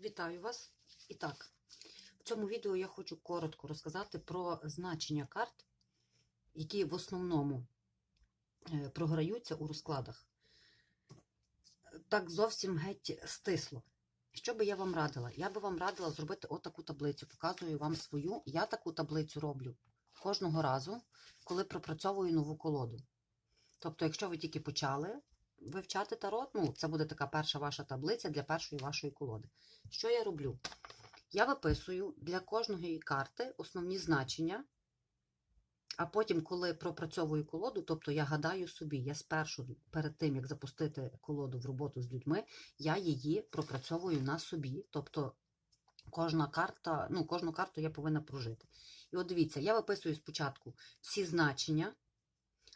Вітаю вас! І так, в цьому відео я хочу коротко розказати про значення карт, які в основному е, програються у розкладах. Так зовсім геть стисло. Що би я вам радила? Я би вам радила зробити отаку таблицю. Показую вам свою. Я таку таблицю роблю кожного разу, коли пропрацьовую нову колоду. Тобто, якщо ви тільки почали вивчати тарот, ну, це буде така перша ваша таблиця для першої вашої колоди. Що я роблю? Я виписую для кожної карти основні значення, а потім, коли пропрацьовую колоду, тобто я гадаю собі, я спершу, перед тим, як запустити колоду в роботу з людьми, я її пропрацьовую на собі. Тобто кожна карта, ну, кожну карту я повинна прожити. І от дивіться, я виписую спочатку всі значення.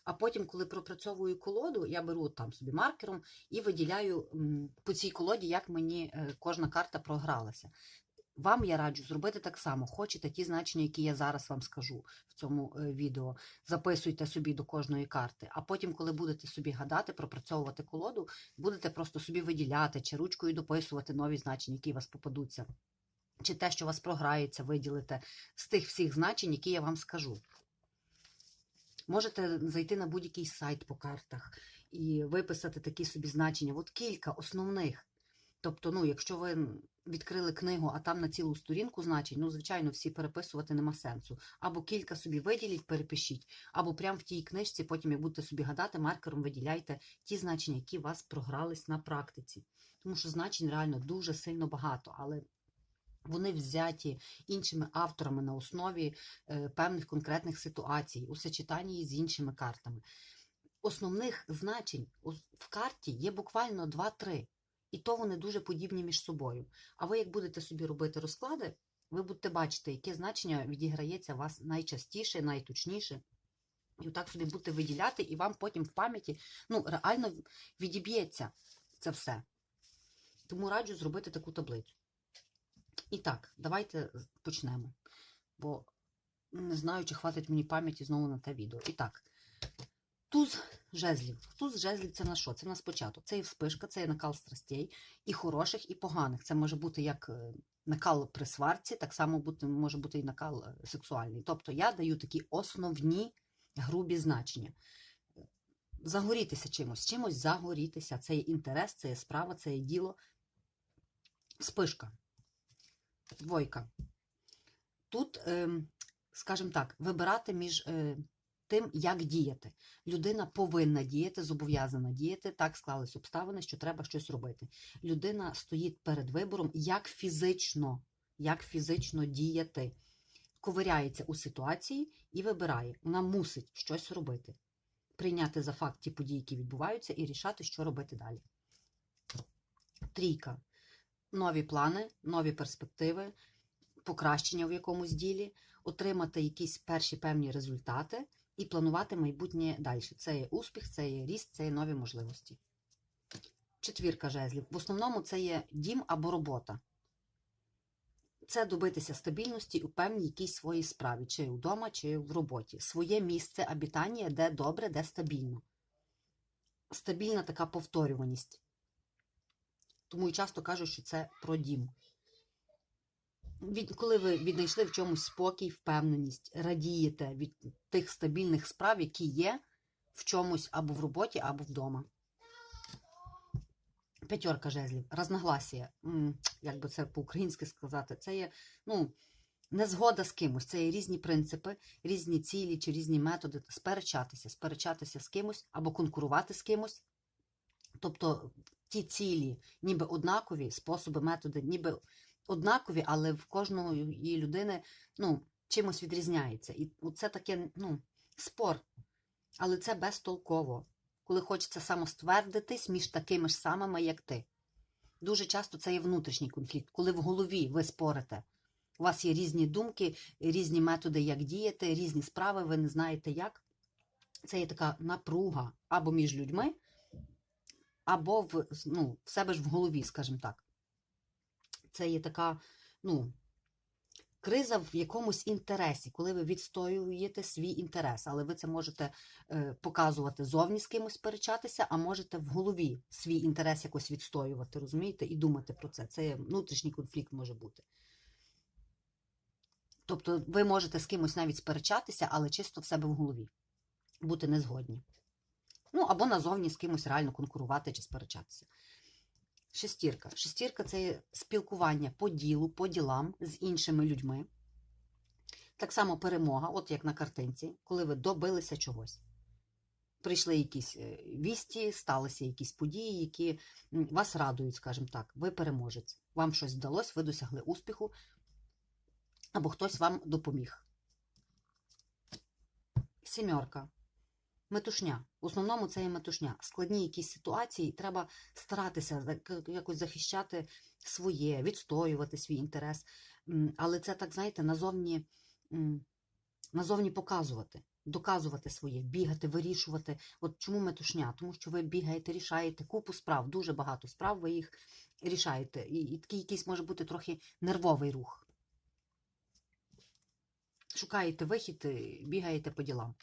А потім, коли пропрацьовую колоду, я беру там собі маркером і виділяю по цій колоді, як мені е, кожна карта програлася. Вам я раджу зробити так само. Хочете ті значення, які я зараз вам скажу в цьому е, відео, записуйте собі до кожної карти. А потім, коли будете собі гадати, пропрацьовувати колоду, будете просто собі виділяти чи ручкою дописувати нові значення, які у вас попадуться. Чи те, що у вас програється, виділите з тих всіх значень, які я вам скажу. Можете зайти на будь-який сайт по картах і виписати такі собі значення. От кілька основних. Тобто, ну, якщо ви відкрили книгу, а там на цілу сторінку значень, ну, звичайно, всі переписувати нема сенсу. Або кілька собі виділіть, перепишіть, або прямо в тій книжці, потім, як будете собі гадати, маркером виділяйте ті значення, які у вас програлись на практиці. Тому що значень реально дуже сильно багато, але вони взяті іншими авторами на основі е, певних конкретних ситуацій у сочетанні з іншими картами. Основних значень в карті є буквально 2-3, і то вони дуже подібні між собою. А ви, як будете собі робити розклади, ви будете бачити, яке значення відіграється у вас найчастіше, найточніше. І отак собі будете виділяти, і вам потім в пам'яті ну, реально відіб'ється це все. Тому раджу зробити таку таблицю. І так, давайте почнемо. Бо не знаю, чи хватить мені пам'яті знову на те відео. І так, туз жезлів. Туз жезлів це на що? Це на спочатку. Це і вспишка, це і накал страстей, і хороших, і поганих. Це може бути як е, накал при сварці, так само бути, може бути і накал е, сексуальний. Тобто я даю такі основні грубі значення. Загорітися чимось, чимось загорітися. Це є інтерес, це є справа, це є діло. Спишка. Двойка. Тут, ем, скажімо так, вибирати між е, тим, як діяти. Людина повинна діяти, зобов'язана діяти. Так склались обставини, що треба щось робити. Людина стоїть перед вибором, як фізично, як фізично діяти. Ковиряється у ситуації і вибирає. Вона мусить щось робити. Прийняти за факт ті події, які відбуваються, і рішати, що робити далі. Трійка нові плани, нові перспективи, покращення в якомусь ділі, отримати якісь перші певні результати і планувати майбутнє далі. Це є успіх, це є ріст, це є нові можливості. Четвірка жезлів. В основному це є дім або робота. Це добитися стабільності у певній якійсь своїй справі, чи вдома, чи в роботі. Своє місце обітання, де добре, де стабільно. Стабільна така повторюваність. Тому і часто кажуть, що це про дім. Від, коли ви віднайшли в чомусь спокій, впевненість, радієте від тих стабільних справ, які є в чомусь або в роботі, або вдома. П'ятерка жезлів, разногласія. Як би це по-українськи сказати, це є ну, незгода з кимось, це є різні принципи, різні цілі чи різні методи сперечатися, сперечатися з кимось або конкурувати з кимось. Тобто ті цілі, ніби однакові, способи, методи, ніби однакові, але в кожної людини ну, чимось відрізняється. І це таке ну, спор. Але це безтолково, коли хочеться самоствердитись між такими ж самими, як ти. Дуже часто це є внутрішній конфлікт, коли в голові ви спорите. У вас є різні думки, різні методи, як діяти, різні справи, ви не знаєте як. Це є така напруга або між людьми, або в, ну, в себе ж в голові, скажімо так. Це є така, ну, Криза в якомусь інтересі, коли ви відстоюєте свій інтерес, але ви це можете е, показувати зовні з кимось сперечатися, а можете в голові свій інтерес якось відстоювати, розумієте, і думати про це. Це внутрішній конфлікт може бути. Тобто ви можете з кимось навіть сперечатися, але чисто в себе в голові, бути незгодні. Ну, або назовні з кимось реально конкурувати чи сперечатися. Шестірка. Шестірка це спілкування по ділу, по ділам з іншими людьми. Так само перемога, от як на картинці, коли ви добилися чогось. Прийшли якісь е, вісті, сталися якісь події, які вас радують, скажімо так. Ви переможець. Вам щось вдалося, ви досягли успіху, або хтось вам допоміг. Сімерка. Метушня. В основному це є метушня. Складні якісь ситуації, треба старатися якось захищати своє, відстоювати свій інтерес. Але це так, знаєте, назовні, назовні показувати, доказувати своє, бігати, вирішувати. От чому метушня? Тому що ви бігаєте, рішаєте купу справ, дуже багато справ, ви їх рішаєте. І, і такий якийсь може бути трохи нервовий рух. Шукаєте вихід, бігаєте по ділам.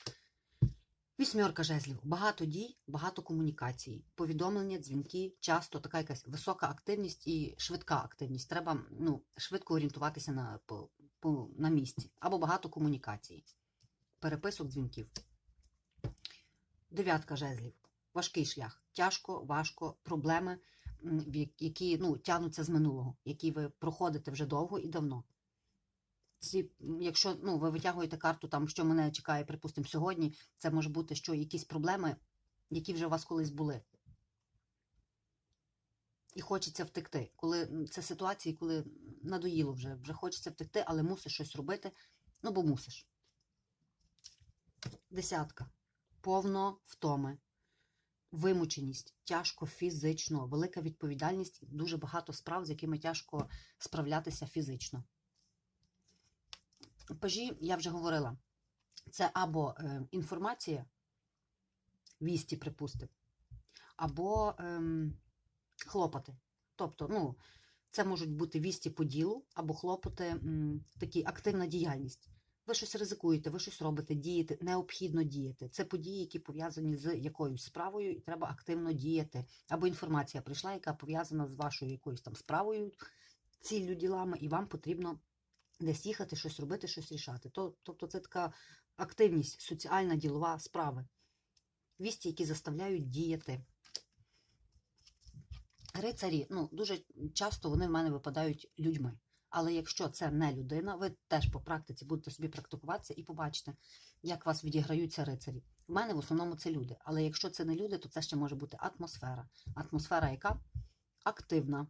Вісьмерка жезлів. Багато дій, багато комунікацій. Повідомлення, дзвінки, часто така якась висока активність і швидка активність. Треба ну, швидко орієнтуватися на, по, по, на місці. Або багато комунікацій. Переписок дзвінків. Дев'ятка жезлів. Важкий шлях. Тяжко, важко, проблеми, які ну, тягнуться з минулого, які ви проходите вже довго і давно ці, якщо ну, ви витягуєте карту, там, що мене чекає, припустимо, сьогодні, це може бути, що якісь проблеми, які вже у вас колись були. І хочеться втекти. Коли це ситуації, коли надоїло вже, вже хочеться втекти, але мусиш щось робити, ну бо мусиш. Десятка. Повно втоми. Вимученість, тяжко фізично, велика відповідальність, дуже багато справ, з якими тяжко справлятися фізично. Пажі, я вже говорила, це або е, інформація, вісті, припустимо, або ем, хлопоти. Тобто, ну, це можуть бути вісті по ділу, або хлопоти, м, такі активна діяльність. Ви щось ризикуєте, ви щось робите, дієте, необхідно діяти. Це події, які пов'язані з якоюсь справою, і треба активно діяти. Або інформація прийшла, яка пов'язана з вашою якоюсь там справою, ціллю ділами, і вам потрібно десь їхати, щось робити, щось рішати. Тобто це така активність, соціальна ділова справи. Вісті, які заставляють діяти. Рицарі, ну, дуже часто вони в мене випадають людьми. Але якщо це не людина, ви теж по практиці будете собі практикуватися і побачите, як вас відіграються рицарі. В мене в основному це люди. Але якщо це не люди, то це ще може бути атмосфера. Атмосфера, яка активна,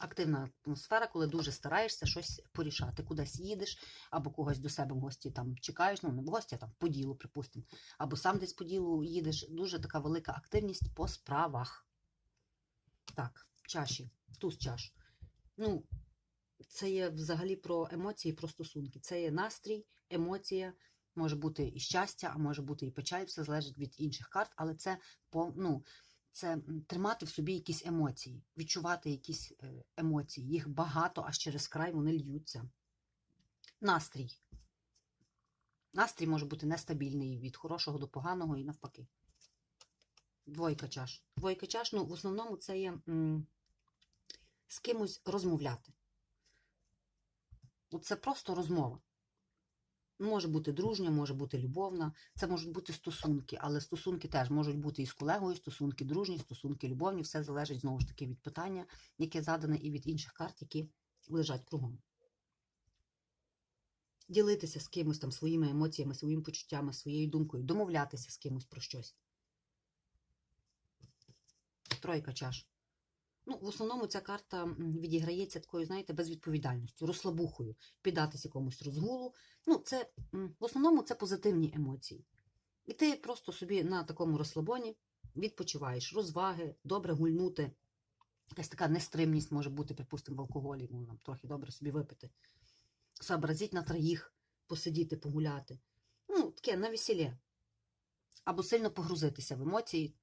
активна атмосфера, коли дуже стараєшся щось порішати. Кудись їдеш, або когось до себе в гості там чекаєш, ну не в гості, а там по ділу, припустимо, або сам десь по ділу їдеш. Дуже така велика активність по справах. Так, чаші, туз чаш. Ну, це є взагалі про емоції, про стосунки. Це є настрій, емоція, може бути і щастя, а може бути і печаль, все залежить від інших карт, але це по, ну, це тримати в собі якісь емоції, відчувати якісь е, емоції. Їх багато, аж через край вони льються. Настрій. Настрій може бути нестабільний від хорошого до поганого і навпаки. Двойка чаш. Двойка чаш, ну, в основному це є м, з кимось розмовляти. Це просто розмова. Може бути дружня, може бути любовна, це можуть бути стосунки, але стосунки теж можуть бути і з колегою, стосунки дружні, стосунки любовні, все залежить знову ж таки від питання, яке задане, і від інших карт, які лежать кругом. Ділитися з кимось там своїми емоціями, своїми почуттями, своєю думкою, домовлятися з кимось про щось. Тройка чаш. Ну, в основному ця карта відіграється такою, знаєте, безвідповідальністю, розслабухою, піддатися якомусь розгулу. Ну, це в основному це позитивні емоції. І ти просто собі на такому розслабоні відпочиваєш, розваги, добре гульнути. Якась така нестримність може бути, припустимо, в алкоголі, ну, нам трохи добре собі випити. Сообразіть на троїх, посидіти, погуляти. Ну, таке на весілє. Або сильно погрузитися в емоції,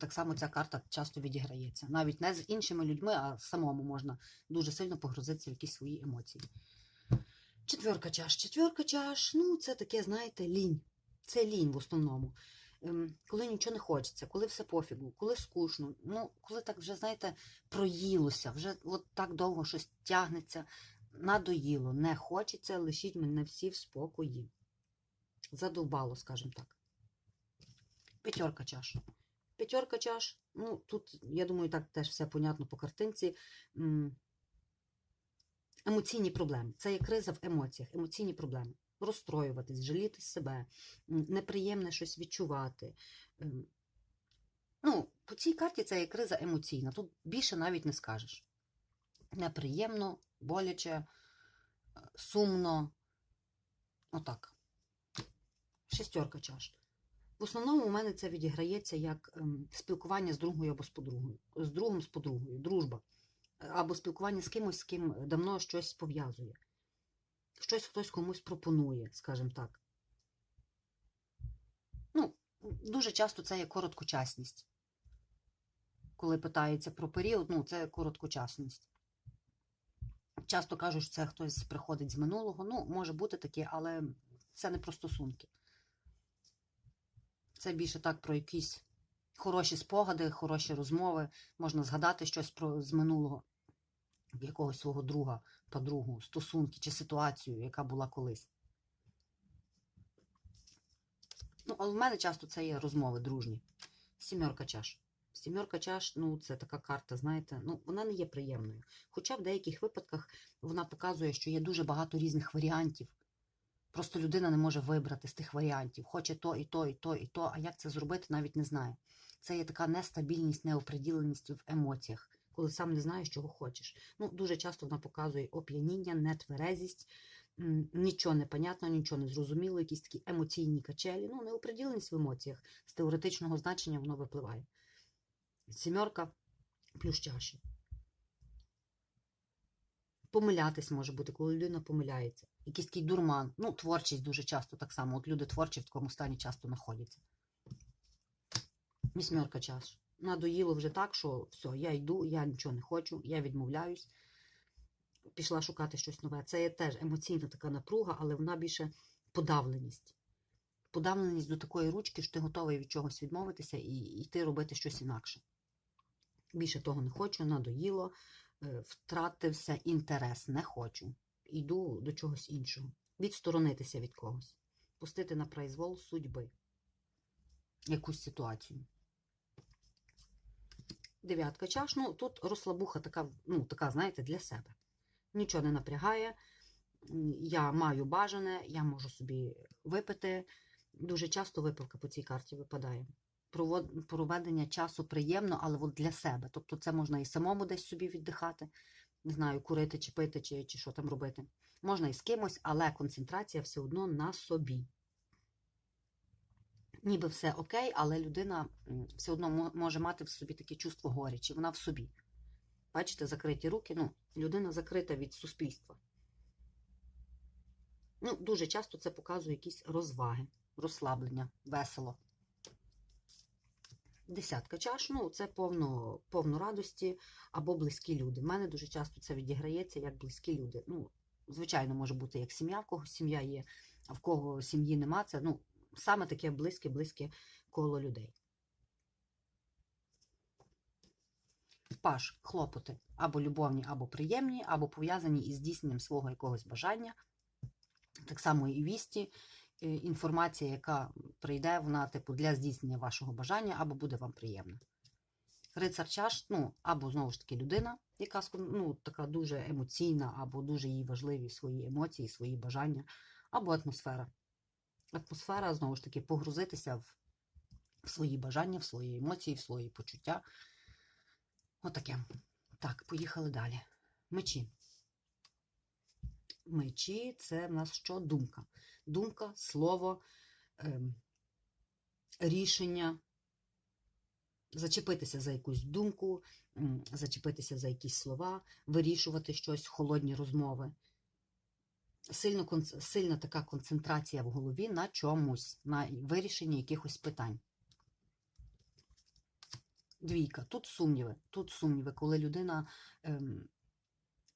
Так само ця карта часто відіграється. Навіть не з іншими людьми, а самому можна дуже сильно погрузитися в якісь свої емоції. Четверка чаш. Четверка чаш, ну, це таке, знаєте, лінь. Це лінь в основному. Ем, Коли нічого не хочеться, коли все пофігу, коли скучно, ну, коли так вже, знаєте, проїлося, вже от так довго щось тягнеться, надоїло, не хочеться, лишіть мене всі в спокої. Задовбало, скажімо так. П'ятерка чаш. П'ятерка чаш. Ну, тут, я думаю, так теж все понятно по картинці. Емоційні проблеми. Це є криза в емоціях, емоційні проблеми. Розстроюватись, жаліти себе, неприємне щось відчувати. Ем, Ну, по цій карті це є криза емоційна. Тут більше навіть не скажеш. Неприємно, боляче, е, сумно. Отак. Шестерка чаш. В основному у мене це відіграється як ем, спілкування з другою або з подругою, з другом з подругою, дружба. Е, Або спілкування з кимось, з ким давно щось пов'язує. Щось хтось комусь пропонує, скажімо так. Ну, дуже часто це є короткочасність. Коли питається про період, ну, це короткочасність. Часто кажуть, що це хтось приходить з минулого. Ну, може бути таке, але це не про стосунки. Це більше так про якісь хороші спогади, хороші розмови. Можна згадати щось про з минулого якогось свого друга, подругу, стосунки чи ситуацію, яка була колись. Ну, але в мене часто це є розмови дружні. Сімерка чаш. Сімерка чаш, ну, це така карта, знаєте, ну, вона не є приємною. Хоча в деяких випадках вона показує, що є дуже багато різних варіантів. Просто людина не може вибрати з тих варіантів. Хоче то, і то, і то, і то, а як це зробити, навіть не знає. Це є така нестабільність, неоприділеність в емоціях, коли сам не знаєш, чого хочеш. Ну, дуже часто вона показує оп'яніння, нетверезість, нічого не понятно, нічого не зрозуміло, якісь такі емоційні качелі. Ну, неоприділеність в емоціях. З теоретичного значення воно випливає. Сімерка плюс чаші. Помилятись може бути, коли людина помиляється. Якийсь такий дурман. Ну, творчість дуже часто так само. От люди творчі в такому стані часто знаходяться. Вісьмерка чаш. Надоїло вже так, що все, я йду, я нічого не хочу, я відмовляюсь. Пішла шукати щось нове. Це є теж емоційна така напруга, але вона більше подавленість. Подавленість до такої ручки, що ти готовий від чогось відмовитися і йти робити щось інакше. Більше того не хочу, надоїло, е, втратився інтерес, не хочу. Йду до чогось іншого. Відсторонитися від когось. Пустити на произвол судьби. Якусь ситуацію. Дев'ятка чаш. Ну, тут розслабуха така, ну, така, знаєте, для себе. Нічого не напрягає. Я маю бажане, я можу собі випити. Дуже часто випивка по цій карті випадає. Проведення часу приємно, але от для себе. Тобто це можна і самому десь собі віддихати, не знаю, курити чи пити, чи, чи що там робити. Можна і з кимось, але концентрація все одно на собі. Ніби все окей, але людина все одно може мати в собі таке чувство горечі, вона в собі. Бачите, закриті руки, ну, людина закрита від суспільства. Ну, дуже часто це показує якісь розваги, розслаблення, весело. Десятка чаш, ну, це повно, повно радості або близькі люди. В мене дуже часто це відіграється як близькі люди. Ну, звичайно, може бути як сім'я, в кого сім'я є, а в кого сім'ї нема, це ну, саме таке близьке-близьке коло людей. Паш, хлопоти або любовні, або приємні, або пов'язані із здійсненням свого якогось бажання. Так само і вісті, інформація, яка прийде, вона типу для здійснення вашого бажання, або буде вам приємна. Рицар чаш, ну, або знову ж таки людина, яка ну, така дуже емоційна, або дуже їй важливі свої емоції, свої бажання, або атмосфера. Атмосфера, знову ж таки, погрузитися в свої бажання, в свої емоції, в свої почуття. Отаке. Так, поїхали далі. Мечі. Мечі це в нас що? Думка. Думка, слово, ем, рішення. Зачепитися за якусь думку, зачепитися за якісь слова, вирішувати щось, холодні розмови. Сильно, сильна така концентрація в голові на чомусь, на вирішенні якихось питань. Двійка. Тут сумніви. Тут сумніви, коли людина ем,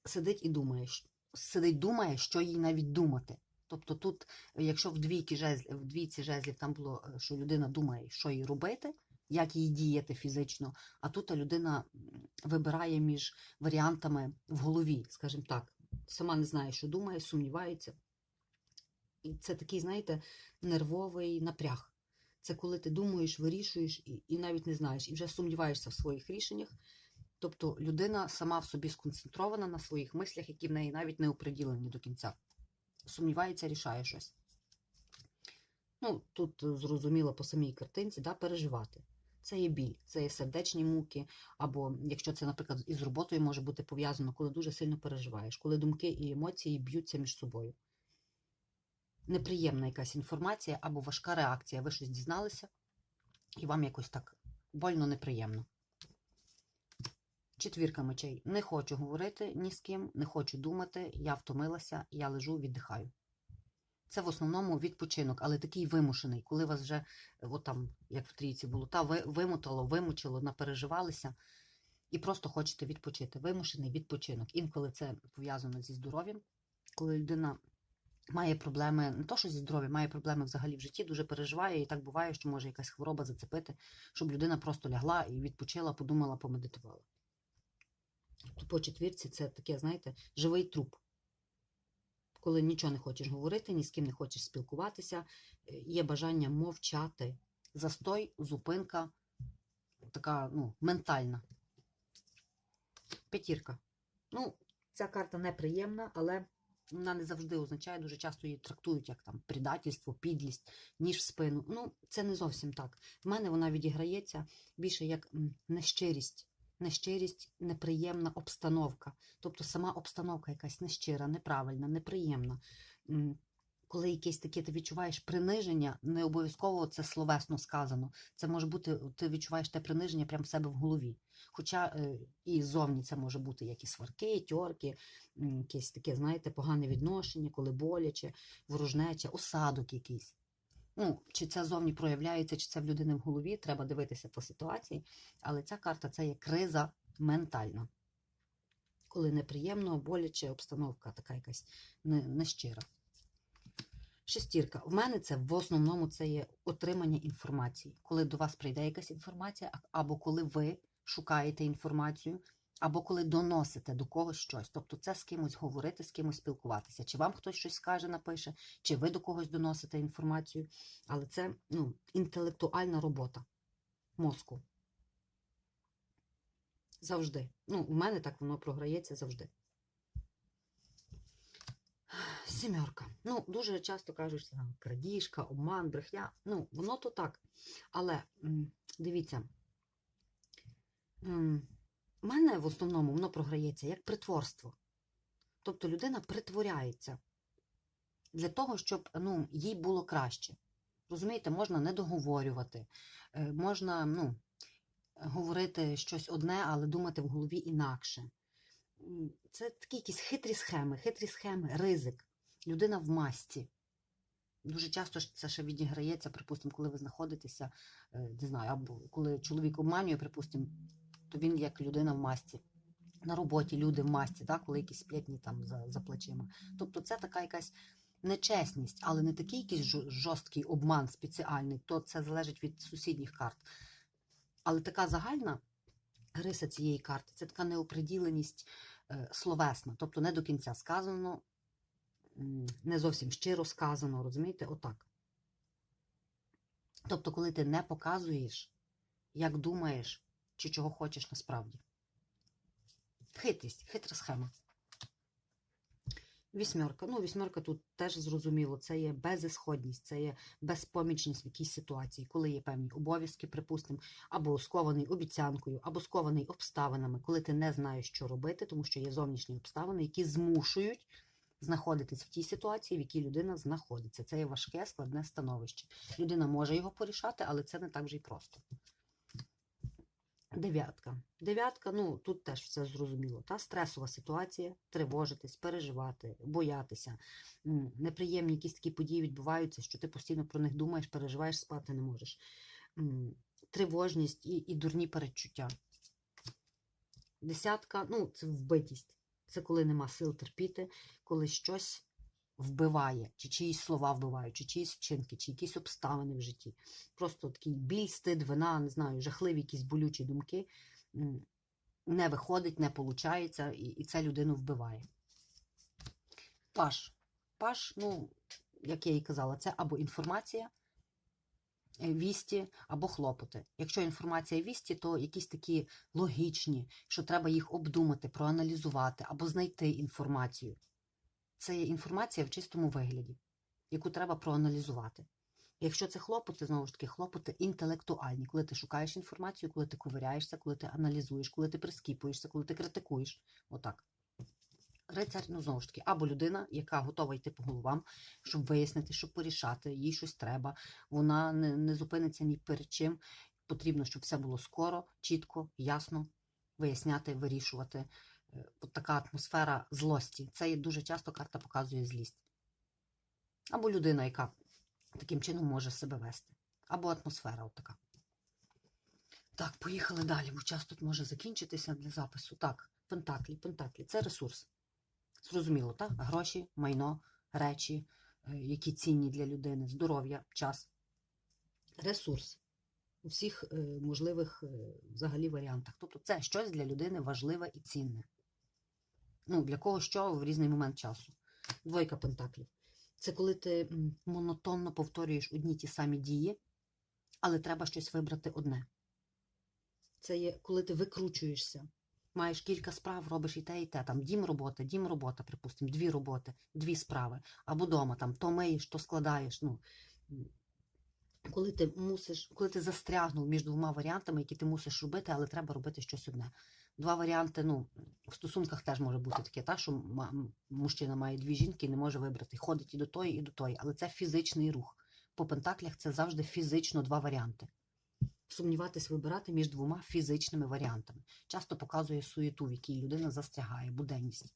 сидить і думає, сидить, думає, що їй навіть думати. Тобто тут, якщо в двійці жезлів, в жезлів там було, е, що людина думає, що їй робити, як їй діяти фізично, а тут людина вибирає між варіантами в голові, скажімо так, сама не знає, що думає, сумнівається. І це такий, знаєте, нервовий напряг. Це коли ти думаєш, вирішуєш і, і навіть не знаєш, і вже сумніваєшся в своїх рішеннях. Тобто людина сама в собі сконцентрована на своїх мислях, які в неї навіть не оприділені до кінця. Сумнівається, рішає щось. Ну, тут е, зрозуміло по самій картинці, да, переживати. Це є біль, це є сердечні муки, або якщо це, наприклад, із роботою може бути пов'язано, коли дуже сильно переживаєш, коли думки і емоції б'ються між собою. Неприємна якась інформація або важка реакція. Ви щось дізналися, і вам якось так больно неприємно. Четвірка мечей. Не хочу говорити ні з ким, не хочу думати, я втомилася, я лежу, віддихаю. Це в основному відпочинок, але такий вимушений, коли вас вже, е, от там, як в трійці було, та ви- вимотало, вимучило, напереживалися і просто хочете відпочити. Вимушений відпочинок. Інколи це пов'язано зі здоров'ям, коли людина має проблеми, не то, що зі здоров'ям, має проблеми взагалі в житті, дуже переживає, і так буває, що може якась хвороба зацепити, щоб людина просто лягла і відпочила, подумала, помедитувала. По четвірці це таке, знаєте, живий труп. Коли нічого не хочеш говорити, ні з ким не хочеш спілкуватися, е, є бажання мовчати. Застой, зупинка, така ну, ментальна. П'ятірка. Ну, ця карта неприємна, але вона не завжди означає, дуже часто її трактують як там предательство, підлість, ніж в спину. Ну, це не зовсім так. В мене вона відіграється більше як нещирість. Нещирість, неприємна обстановка. Тобто сама обстановка якась нещира, неправильна, неприємна. Коли якесь таке ти відчуваєш приниження, не обов'язково це словесно сказано. Це може бути, ти відчуваєш те приниження прямо в себе в голові. Хоча е, і зовні це може бути як і сварки, тьорки, якесь таке, знаєте, погане відношення, коли боляче, ворожнеча, осадок якийсь. Ну, чи це зовні проявляється, чи це в людини в голові, треба дивитися по ситуації. Але ця карта це є криза ментальна. Коли неприємно, боляче обстановка така якась не- нещира. Шестірка. В мене це в основному це є отримання інформації. Коли до вас прийде якась інформація, або коли ви шукаєте інформацію, або коли доносите до когось щось. Тобто це з кимось говорити, з кимось спілкуватися. Чи вам хтось щось скаже, напише, чи ви до когось доносите інформацію. Але це ну, інтелектуальна робота мозку. Завжди. Ну, у мене так воно програється завжди. Сімерка. Ну, дуже часто кажуть, крадіжка, обман, брехня. Ну, воно то так. Але дивіться, мене в основному воно програється як притворство. Тобто людина притворяється для того, щоб ну, їй було краще. Розумієте, можна не договорювати, е, можна ну, говорити щось одне, але думати в голові інакше. Це такі якісь хитрі схеми, хитрі схеми, ризик. Людина в масці. Дуже часто це ще відіграється, припустимо, коли ви знаходитеся, е, не знаю, або коли чоловік обманює, припустимо, то він як людина в масці. На роботі люди в масці, так, коли якісь сплетні там за, за плечима. Тобто це така якась нечесність, але не такий якийсь жорсткий обман спеціальний, то це залежить від сусідніх карт. Але така загальна риса цієї карти це така неоприділеність е, словесна, тобто не до кінця сказано, не зовсім щиро сказано, розумієте, отак. Тобто, коли ти не показуєш, як думаєш чи чого хочеш насправді. Хитрість, хитра схема. Вісьмерка. Ну, вісьмерка тут теж зрозуміло, це є безісходність, це є безпомічність в якійсь ситуації, коли є певні обов'язки, припустимо, або скований обіцянкою, або скований обставинами, коли ти не знаєш, що робити, тому що є зовнішні обставини, які змушують знаходитись в тій ситуації, в якій людина знаходиться. Це є важке, складне становище. Людина може його порішати, але це не так вже й просто. Дев'ятка. Дев'ятка, ну тут теж все зрозуміло. Та стресова ситуація, тривожитись, переживати, боятися. Неприємні якісь такі події відбуваються, що ти постійно про них думаєш, переживаєш, спати не можеш. Тривожність і, і дурні передчуття. Десятка, ну, це вбитість. Це коли нема сил терпіти, коли щось вбиває, чи чиїсь слова вбивають, чи чиїсь вчинки, чи якісь обставини в житті. Просто такий біль, стид, вина, не знаю, жахливі якісь болючі думки. Не виходить, не виходить, і, і це людину вбиває. Паш. Паш, ну, як я і казала, це або інформація, е, вісті, або хлопоти. Якщо інформація вісті, то якісь такі логічні, що треба їх обдумати, проаналізувати або знайти інформацію. Це є інформація в чистому вигляді, яку треба проаналізувати. Якщо це хлопоти, знову ж таки, хлопоти інтелектуальні, коли ти шукаєш інформацію, коли ти ковиряєшся, коли ти аналізуєш, коли ти прискіпуєшся, коли ти критикуєш. Отак. Рицар, ну знову ж таки, або людина, яка готова йти по головам, щоб вияснити, щоб порішати, їй щось треба. Вона не, не зупиниться ні перед чим. Потрібно, щоб все було скоро, чітко, ясно виясняти, вирішувати. Е, От така атмосфера злості. Це дуже часто карта показує злість. Або людина, яка таким чином може себе вести. Або атмосфера от така. Так, поїхали далі, бо час тут може закінчитися для запису. Так, пентаклі, пентаклі це ресурс. Зрозуміло, так? Гроші, майно, речі, е, які цінні для людини, здоров'я, час. Ресурс у всіх е, можливих взагалі варіантах. Тобто це щось для людини важливе і цінне. Ну, для кого що в різний момент часу. Двойка пентаклів. Це коли ти монотонно повторюєш одні ті самі дії, але треба щось вибрати одне. Це є коли ти викручуєшся. Маєш кілька справ, робиш і те, і те. Там дім робота, дім робота, припустимо, дві роботи, дві справи. Або дома там то миєш, то складаєш. Ну, коли ти мусиш, коли ти застрягнув між двома варіантами, які ти мусиш робити, але треба робити щось одне. Два варіанти, ну, в стосунках теж може бути таке, та, що мужчина має дві жінки і не може вибрати. Ходить і до тої, і до тої. Але це фізичний рух. По пентаклях це завжди фізично два варіанти. Сумніватись, вибирати між двома фізичними варіантами. Часто показує суєту, в якій людина застрягає, буденність.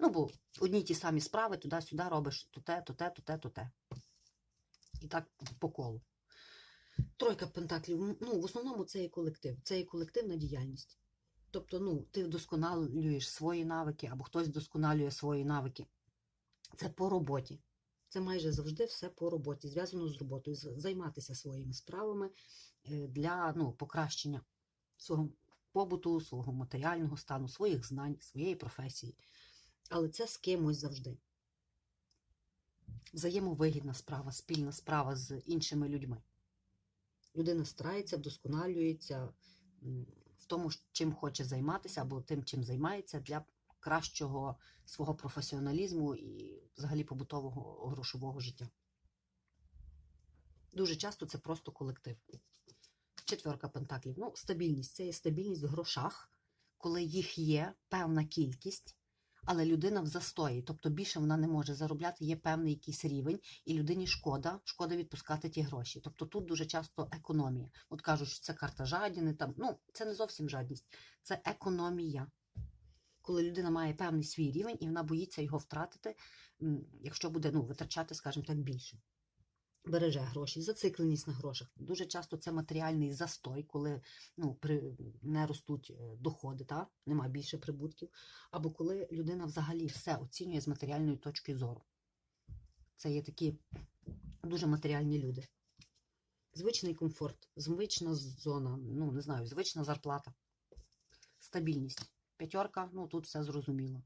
Ну, бо одні й ті самі справи, туди-сюди робиш то те, то те, то те, то те. І так по колу. Тройка пентаклів. Ну, в основному це є колектив. Це є колективна діяльність. Тобто, ну, ти вдосконалюєш свої навики, або хтось вдосконалює свої навики. Це по роботі. Це майже завжди все по роботі, зв'язано з роботою, займатися своїми справами е, для ну, покращення свого побуту, свого матеріального стану, своїх знань, своєї професії. Але це з кимось завжди. Взаємовигідна справа, спільна справа з іншими людьми. Людина старається, вдосконалюється в тому, чим хоче займатися, або тим, чим займається для кращого свого професіоналізму і взагалі побутового грошового життя. Дуже часто це просто колектив. Четверка пентаклів. Ну, стабільність. Це є стабільність в грошах, коли їх є певна кількість, але людина в застої, тобто більше вона не може заробляти, є певний якийсь рівень, і людині шкода, шкода відпускати ті гроші. Тобто тут дуже часто економія. От кажуть, що це карта жадіни, там, ну, це не зовсім жадність, це економія. Коли людина має певний свій рівень і вона боїться його втратити, якщо буде ну, витрачати, скажімо так, більше. Береже гроші, зацикленість на грошах. Дуже часто це матеріальний застой, коли ну, при, не ростуть е, доходи, та? немає більше прибутків, або коли людина взагалі все оцінює з матеріальної точки зору. Це є такі дуже матеріальні люди. Звичний комфорт, звична зона, ну не знаю, звична зарплата, стабільність. П'ятерка, ну тут все зрозуміло.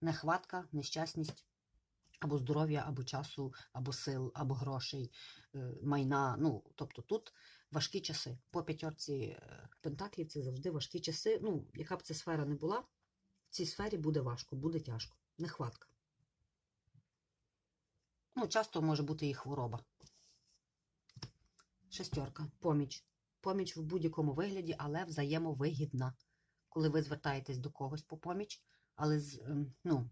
Нехватка, нещасність, або здоров'я, або часу, або сил, або грошей, е, майна. Ну, тобто тут важкі часи. По п'ятерці е, пентаклів це завжди важкі часи. Ну, яка б ця сфера не була, в цій сфері буде важко, буде тяжко. Нехватка. Ну, часто може бути і хвороба. Шестерка. Поміч. Поміч в будь-якому вигляді, але взаємовигідна. Коли ви звертаєтесь до когось по поміч, але з, ем, ну,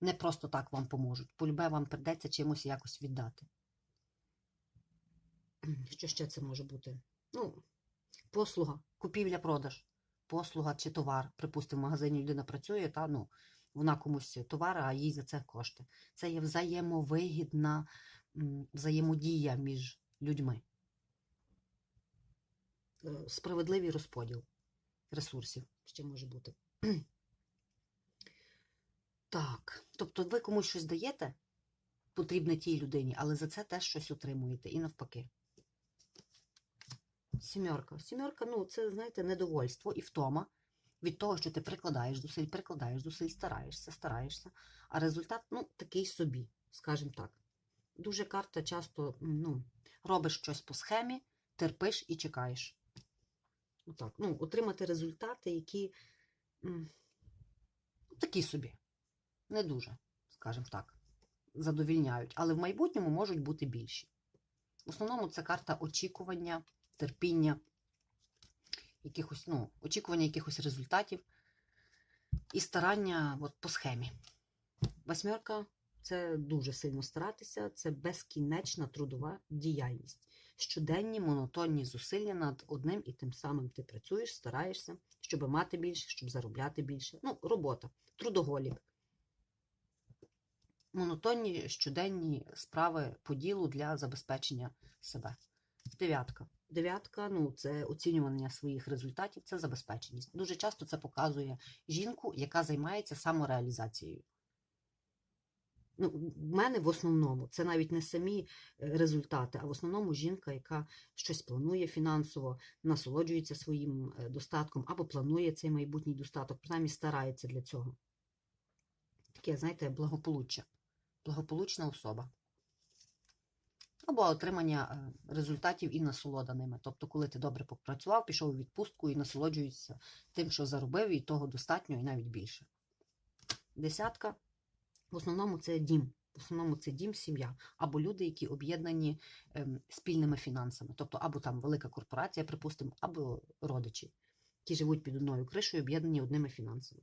не просто так вам поможуть. Полюбе вам придеться чимось якось віддати. Що ще це може бути? Ну, послуга, купівля-продаж, послуга чи товар. Припустимо, в магазині людина працює, та ну, вона комусь товар, а їй за це кошти. Це є взаємовигідна взаємодія між людьми. е, справедливий розподіл ресурсів ще може бути. Так, тобто ви комусь щось даєте, потрібне тій людині, але за це теж щось отримуєте і навпаки. Сімерка. Сімерка, ну, це, знаєте, недовольство і втома від того, що ти прикладаєш зусиль, прикладаєш зусиль, стараєшся, стараєшся, а результат, ну, такий собі, скажімо так. Дуже карта часто, ну, робиш щось по схемі, терпиш і чекаєш. Отак. Ну, отримати результати, які такі собі, не дуже, скажімо так, задовільняють, але в майбутньому можуть бути більші. В основному це карта очікування, терпіння, якихось, ну, очікування якихось результатів і старання от, по схемі. Восьмерка це дуже сильно старатися, це безкінечна трудова діяльність. Щоденні монотонні зусилля над одним і тим самим ти працюєш, стараєшся, щоб мати більше, щоб заробляти більше. Ну, робота, трудоголік. Монотонні щоденні справи по ділу для забезпечення себе. Дев'ятка. Дев'ятка ну, це оцінювання своїх результатів, це забезпеченість. Дуже часто це показує жінку, яка займається самореалізацією. Ну, в мене в основному це навіть не самі е, результати, а в основному жінка, яка щось планує фінансово, насолоджується своїм е, достатком або планує цей майбутній достаток, принаймні старається для цього. Таке, знаєте, благополуччя, благополучна особа. Або отримання е, результатів і насолода ними. Тобто, коли ти добре попрацював, пішов у відпустку і насолоджуєшся тим, що заробив, і того достатньо, і навіть більше. Десятка. В основному це дім. В основному це дім, сім'я, або люди, які об'єднані ем, спільними фінансами. Тобто, або там велика корпорація, припустимо, або родичі, які живуть під одною кришою, об'єднані одними фінансами.